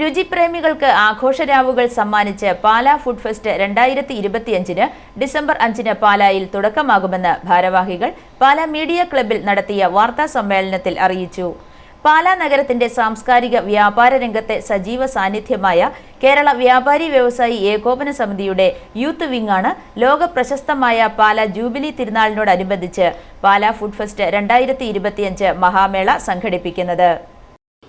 രുചിപ്രേമികൾക്ക് ആഘോഷരാവുകൾ സമ്മാനിച്ച് Pala food fest രണ്ടായിരത്തി ഇരുപത്തിയഞ്ചിന് ഡിസംബർ അഞ്ചിന് പാലായിൽ തുടക്കമാകുമെന്ന് ഭാരവാഹികൾ പാലാ മീഡിയ ക്ലബിൽ നടത്തിയ വാർത്താ സമ്മേളനത്തിൽ അറിയിച്ചു. പാലാ നഗരത്തിന്റെ സാംസ്കാരിക വ്യാപാര രംഗത്തെ സജീവ സാന്നിധ്യമായ കേരള വ്യാപാരി വ്യവസായി ഏകോപന സമിതിയുടെ യൂത്ത് വിങ്ങാണ് ലോക പ്രശസ്തമായ പാലാ ജൂബിലി തിരുനാളിനോടനുബന്ധിച്ച് പാലാ ഫുഡ് ഫെസ്റ്റ് രണ്ടായിരത്തി ഇരുപത്തിയഞ്ച് മഹാമേള സംഘടിപ്പിക്കുന്നത്.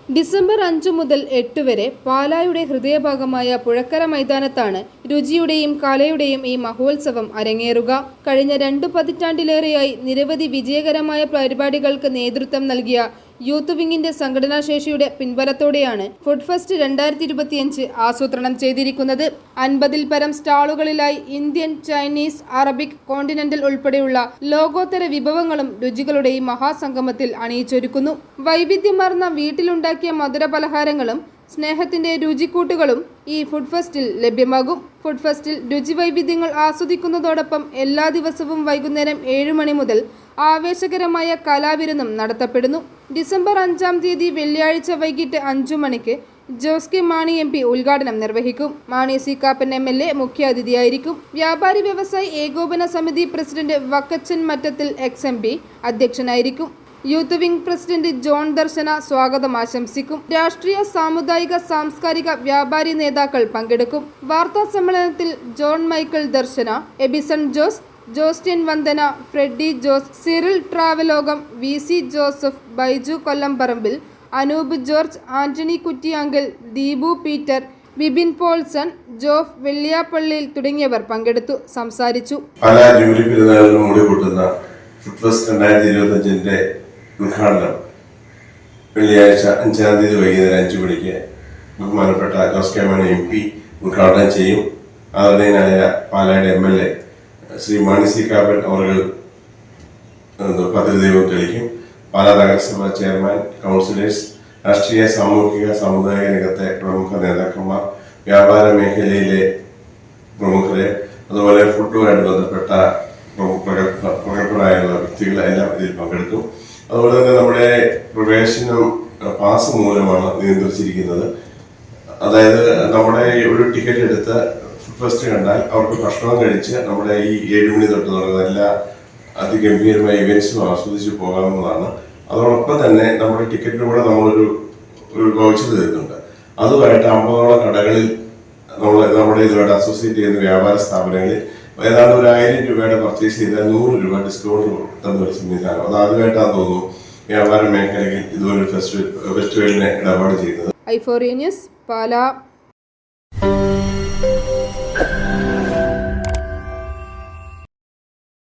ഡിസംബർ അഞ്ചു മുതൽ എട്ട് വരെ പാലായുടെ ഹൃദയഭാഗമായ പുഴക്കര മൈതാനത്താണ് രുചിയുടെയും കലയുടെയും ഈ മഹോത്സവം അരങ്ങേറുക. കഴിഞ്ഞ രണ്ടു പതിറ്റാണ്ടിലേറെയായി നിരവധി വിജയകരമായ പരിപാടികൾക്ക് നേതൃത്വം നൽകിയ യൂത്ത് വിങ്ങിന്റെ സംഘടനാശേഷിയുടെ പിൻബലത്തോടെയാണ് ഫുഡ് ഫെസ്റ്റ് രണ്ടായിരത്തി ഇരുപത്തിയഞ്ച് ആസൂത്രണം ചെയ്തിരിക്കുന്നത്. അൻപതിൽ പരം സ്റ്റാളുകളിലായി ഇന്ത്യൻ ചൈനീസ് അറബിക് കോണ്ടിനെന്റൽ ഉൾപ്പെടെയുള്ള ലോകോത്തര വിഭവങ്ങളും രുചികളുടെ ഈ മഹാസംഗമത്തിൽ അണിയിച്ചൊരുക്കുന്നു. വൈവിധ്യമാർന്ന വീട്ടിലുണ്ടാക്കിയ മധുരപലഹാരങ്ങളും സ്നേഹത്തിന്റെ രുചിക്കൂട്ടുകളും ഈ ഫുഡ് ഫെസ്റ്റിൽ ലഭ്യമാകും. ഫുഡ് ഫെസ്റ്റിൽ രുചി വൈവിധ്യങ്ങൾ ആസ്വദിക്കുന്നതോടൊപ്പം എല്ലാ ദിവസവും വൈകുന്നേരം ഏഴ് മണി മുതൽ ആവേശകരമായ കലാവിരുന്നും നടത്തപ്പെടുന്നു. ഡിസംബർ അഞ്ചാം തീയതി വെള്ളിയാഴ്ച വൈകിട്ട് അഞ്ചു മണിക്ക് Jose K Mani M P ഉദ്ഘാടനം നിർവഹിക്കും. Mani C Kappan M L A മുഖ്യാതിഥിയായിരിക്കും. വ്യാപാരി വ്യവസായി ഏകോപന സമിതി president Vakkachan Mattathil ex M P അധ്യക്ഷനായിരിക്കും. Youth wing president John Darshana സ്വാഗതം ആശംസിക്കും. രാഷ്ട്രീയ സാമുദായിക സാംസ്കാരിക വ്യാപാരി നേതാക്കൾ പങ്കെടുക്കും. വാർത്താ സമ്മേളനത്തിൽ John Michael Darshana Ebison Jose Jostin Vandana Freddy Jose Cyril Travelokam V C Joseph Baiju Kollamparambil Anoop George Antony Kuttiyankal Deepu Peter Bibin Paulson Joff Velliyappallil തുടങ്ങിയവർ പങ്കെടുത്തു സംസാരിച്ചു. പല ജൂലി പെരുന്നാളിനും മുടി കൂട്ടുന്ന ഫുഡ് ഫെസ്റ്റ് രണ്ടായിരത്തി ഇരുപത്തഞ്ചിന്റെ ഉദ്ഘാടനം. വെള്ളിയാഴ്ച അഞ്ചാം തീയതി വൈകുന്നേരം അഞ്ചു മണിക്ക് ബഹുമാനപ്പെട്ട Jose K Mani M P ഉദ്ഘാടനം ചെയ്യും. ആദരണീയനായ പാലായുടെ M L A Shri Mani C Kappan അവർ പദ്ധതിദൈവം തെളിക്കും പാലാ നഗരസഭ ചെയർമാൻ കൗൺസിലേഴ്സ് രാഷ്ട്രീയ സാമൂഹിക സാമുദായിക രംഗത്തെ പ്രമുഖ നേതാക്കന്മാർ വ്യാപാര മേഖലയിലെ പ്രമുഖരെ അതുപോലെ ഫുഡുമായിട്ട് ബന്ധപ്പെട്ട പ്രഗത്ഭരായുള്ള വ്യക്തികളെല്ലാം ഇതിൽ പങ്കെടുക്കും. അതുപോലെ തന്നെ നമ്മുടെ പ്രവേശനം പാസ് മൂലമാണ് നിയന്ത്രിച്ചിരിക്കുന്നത്. അതായത് നമ്മുടെ ഒരു ടിക്കറ്റ് എടുത്ത് ഫസ്റ്റ് കണ്ടാൽ അവർക്ക് ഭക്ഷണം കഴിച്ച് നമ്മുടെ ഈ ഏഴ് മണി തൊട്ട് തുടങ്ങുന്ന എല്ലാ അതിഗംഭീരമായ ഇവൻസും ആസ്വദിച്ച് പോകാവുന്നതാണ്. അതോടൊപ്പം തന്നെ നമ്മുടെ ടിക്കറ്റിന് കൂടെ നമ്മളൊരു ഒരു വൗച്ചർ തരുന്നുണ്ട്. അതുമായിട്ട് അമ്പതോളം കടകളിൽ നമ്മൾ നമ്മുടെ ഇതുമായിട്ട് അസോസിയേറ്റ് ചെയ്യുന്ന വ്യാപാര സ്ഥാപനങ്ങളിൽ ഏതാണ്ട് ഒരു ആയിരം രൂപയുടെ പർച്ചേസ് ചെയ്താൽ നൂറ് രൂപ ഡിസ്കൗണ്ട് തന്ന ഒരു സംവിധാനം. അത് ആദ്യമായിട്ടാ തോന്നുന്നു വ്യാപാര മേഖലയിൽ ഇതുപോലെ ഫെസ്റ്റിവൽ ഫെസ്റ്റിവലിനെ ഇടപാട് ചെയ്യുന്നത്. ഐഫോറിയ പാലാ.